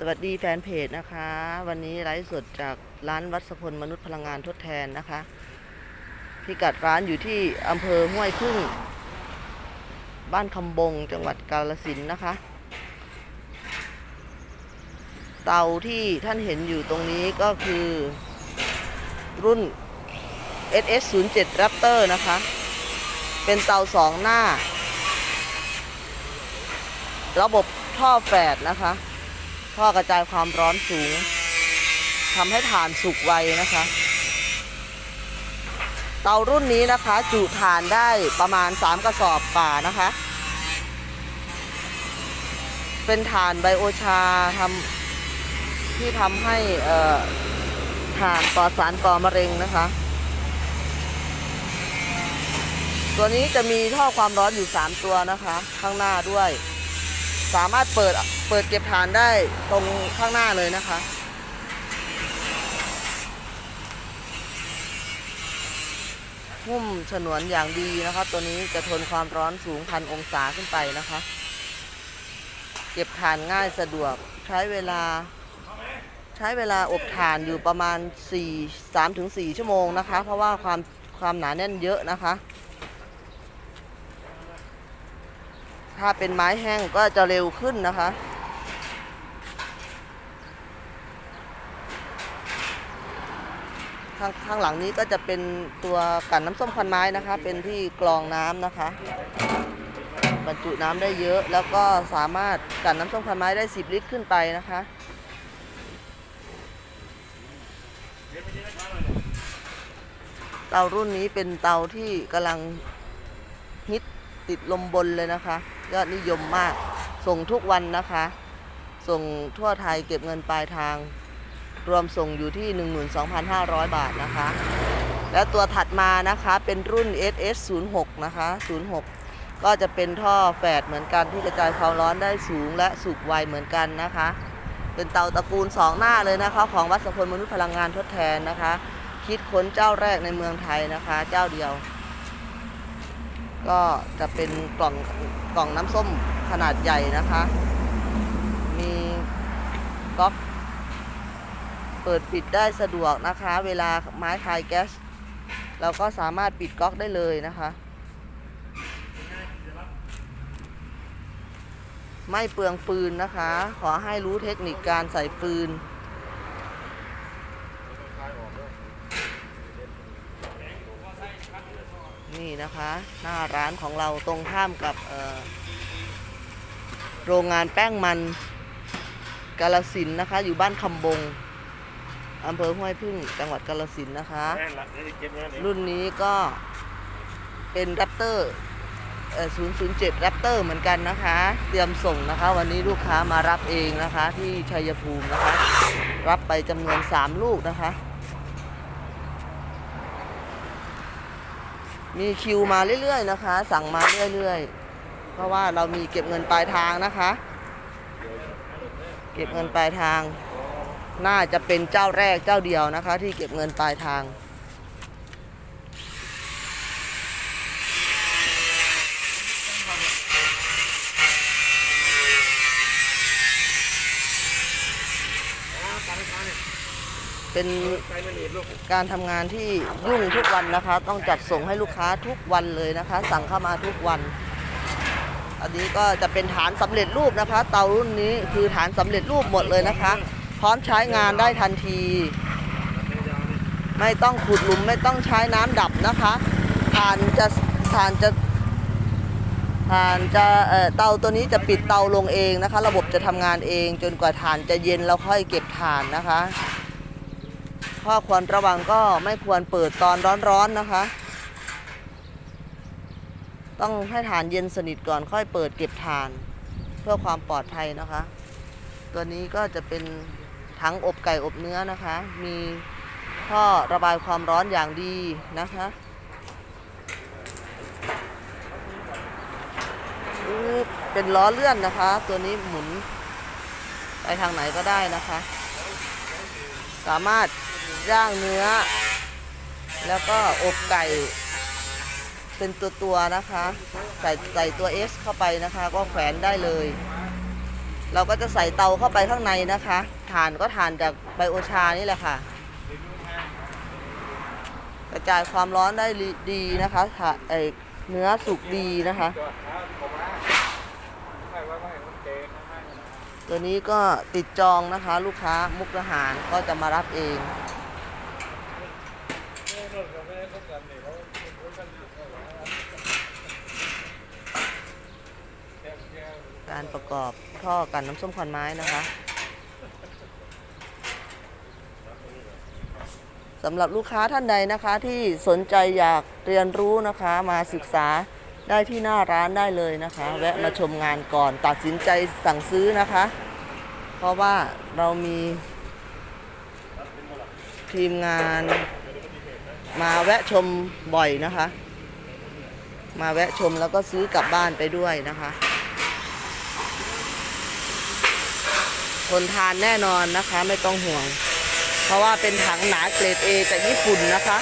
สวัสดีแฟนเพจนะคะ วันนี้ไลฟ์สดจากร้านวัดสพลมนุษย์พลังงานทดแทนนะคะพิกัดร้านอยู่ที่อำเภอห้วยพึ่ง บ้านคำบงจังหวัดกาลสินนะคะ เตาที่ท่านเห็นอยู่ตรงนี้ก็คือ รุ่น SS 0 7 Raptor นะคะ เป็นเตาสองหน้า ระบบท่อแฝดนะคะ ท่อกระจายความร้อนสูงทำให้ถ่านสุกไวนะคะ เตารุ่นนี้นะคะ จุถ่านได้ประมาณ 3 กระสอบป่านะคะ เป็นถ่านไบโอชาทำที่ทำให้ถ่านปลอดสารก่อมะเร็งนะคะ ตัวนี้จะมีท่อความร้อนอยู่ 3 ตัวนะคะ ข้างหน้าด้วย สามารถเปิดเปิดเก็บฐานได้ตรงข้างหน้าเลยนะคะหุ้มฉนวนอย่างดีนะคะตัวนี้จะทนความร้อนสูงพันองศาขึ้นไปนะคะ เก็บฐานง่ายสะดวกใช้เวลา ใช้เวลาอบฐานอยู่ประมาณ 4 3-4 ชั่วโมงนะคะ เพราะว่าความความหนาแน่นเยอะนะคะ ถ้าเป็นไม้แห้งก็จะเร็วขึ้นนะคะ ข้างข้างหลังนี้ก็จะเป็นตัวกันน้ำส้มควันไม้นะคะ เป็นที่กรองน้ำนะคะ บรรจุน้ำได้เยอะแล้วก็สามารถกันน้ำส้มควันไม้ได้ 10 ลิตรขึ้นไปนะคะเตารุ่นนี้เป็นเตาที่กำลังฮิต ติดลมบนเลยนะคะ ยอดนิยมมาก ส่งทุกวันนะคะ ส่งทั่วไทยเก็บเงินปลายทาง รวมส่งอยู่ที่ 12,500 บาทนะคะ และตัวถัดมานะคะเป็นรุ่น SS 0 6 นะคะ 06 ก็จะเป็นท่อแฝดเหมือนกันที่กระจายความร้อนได้สูงและสุกไวเหมือนกันนะคะ เป็นเตาตระกูล 2 หน้าเลยนะคะ ของวัดสพลมนุษย์พลังงานทดแทนนะคะ คิดค้นเจ้าแรกในเมืองไทยนะคะ เจ้าเดียว ก็จะเป็นกล่องกล่องน้ำส้มขนาดใหญ่นะคะ มีก๊อกเปิดปิดได้สะดวกนะคะ เวลาไม้คลายแก๊สเราก็สามารถปิดก๊อกได้เลยนะคะ ไม่เปลืองฟืนนะคะ ขอให้รู้เทคนิคการใส่ฟืน นี่นะคะ หน้าร้านของเราตรงข้ามกับเอ่อโรงงานแป้งมันกาลสินธุ์นะคะ อยู่บ้านคำบงอำเภอห้วยพึ่งจังหวัดกาลสินธุ์นะคะแม่นละเดี๋ยวจะเก็บเงินเองรุ่นนี้ก็เป็นแรปเตอร์เอ่อ007แรปเตอร์เหมือนกันนะคะ เตรียมส่งนะคะ วันนี้ลูกค้ามารับเองนะคะ ที่ชัยภูมินะคะ รับไปจำนวน 3 ลูกนะคะ มีคิวมาเรื่อยๆนะคะ สั่งมาเรื่อยๆ เพราะว่าเรามีเก็บเงินปลายทางนะคะ เก็บเงินปลายทาง น่าจะเป็นเจ้าแรกเจ้าเดียวนะคะ ที่เก็บเงินปลายทาง เป็นการทำงานที่ยุ่งทุกวันนะคะ ต้องจัดส่งให้ลูกค้าทุกวันเลยนะคะ สั่งเข้ามาทุกวัน อันนี้ก็จะเป็นฐานสำเร็จรูปนะคะ เตารุ่นนี้คือฐานสำเร็จรูปหมดเลยนะคะ พร้อมใช้งานได้ทันที ไม่ต้องขุดหลุมไม่ต้องใช้น้ำดับนะคะฐานจะฐานจะฐานจะเอ่อเตาตัวนี้จะปิดเตาลงเองนะคะ ระบบจะทำงานเอง จนกว่าฐานจะเย็นแล้วค่อยเก็บฐานนะคะ ข้อควรระวังก็ไม่ควรเปิดตอนร้อนๆนะคะ ต้องให้ฐานเย็นสนิทก่อนค่อยเปิดเก็บฐาน เพื่อความปลอดภัยนะคะ ตัวนี้ก็จะเป็นถังอบไก่อบเนื้อนะคะ มีท่อระบายความร้อนอย่างดีนะคะเป็นล้อเลื่อนนะคะ ตัวนี้หมุนไปทางไหนก็ได้นะคะ สามารถ ย่างเนื้อ แล้วก็อบไก่ เป็นตัวๆนะคะ ใส่ใส่ตัว S เข้าไปนะคะ ก็แขวนได้เลย เราก็จะใส่เตาเข้าไปข้างในนะคะถ่านก็ถ่านจากไบโอชานี่แหละค่ะ กระจายความร้อนได้ดีนะคะถ่าไอเนื้อสุกดีนะคะ ตัวนี้ก็ติดจองนะคะ ลูกค้ามุกทหารก็จะมารับเอง การประกอบท่อกันน้ำส้มควันไม้นะคะสำหรับลูกค้าท่านใดนะคะ ที่สนใจอยากเรียนรู้นะคะ มาศึกษาได้ที่หน้าร้านได้เลยนะคะแวะมาชมงานก่อนตัดสินใจสั่งซื้อนะคะ เพราะว่าเรามีทีมงาน มาแวะชมบ่อยนะคะ มาแวะชมแล้วก็ซื้อกลับบ้านไปด้วยนะคะทนทานแน่นอนนะคะไม่ต้องห่วง เพราะว่าเป็นถังหนาเกรด A จากญี่ปุ่นนะคะ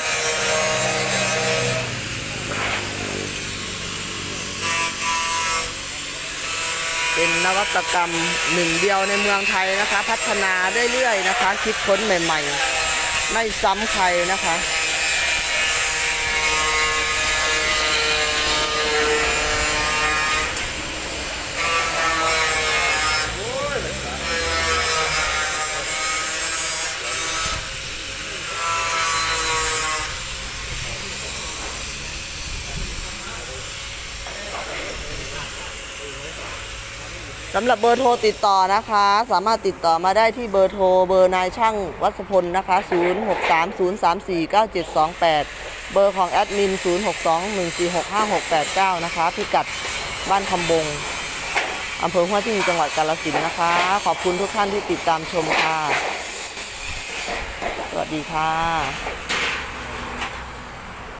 เป็นนวัตกรรมหนึ่งเดียวในเมืองไทยนะคะ พัฒนาเรื่อยๆนะคะ คิดค้นใหม่ๆ ไม่ซ้ำใครนะคะ สำหรับเบอร์โทรติดต่อนะคะ สามารถติดต่อมาได้ที่เบอร์โทรเบอร์นายช่างวัชพลนะคะ 0630349728 เบอร์ของแอดมิน 0621465689 นะคะ พิกัดบ้านคำบงอำเภอหัวที่จังหวัดกาฬสินนะคะ ขอบคุณทุกท่านที่ติดตามชมค่ะ สวัสดีค่ะ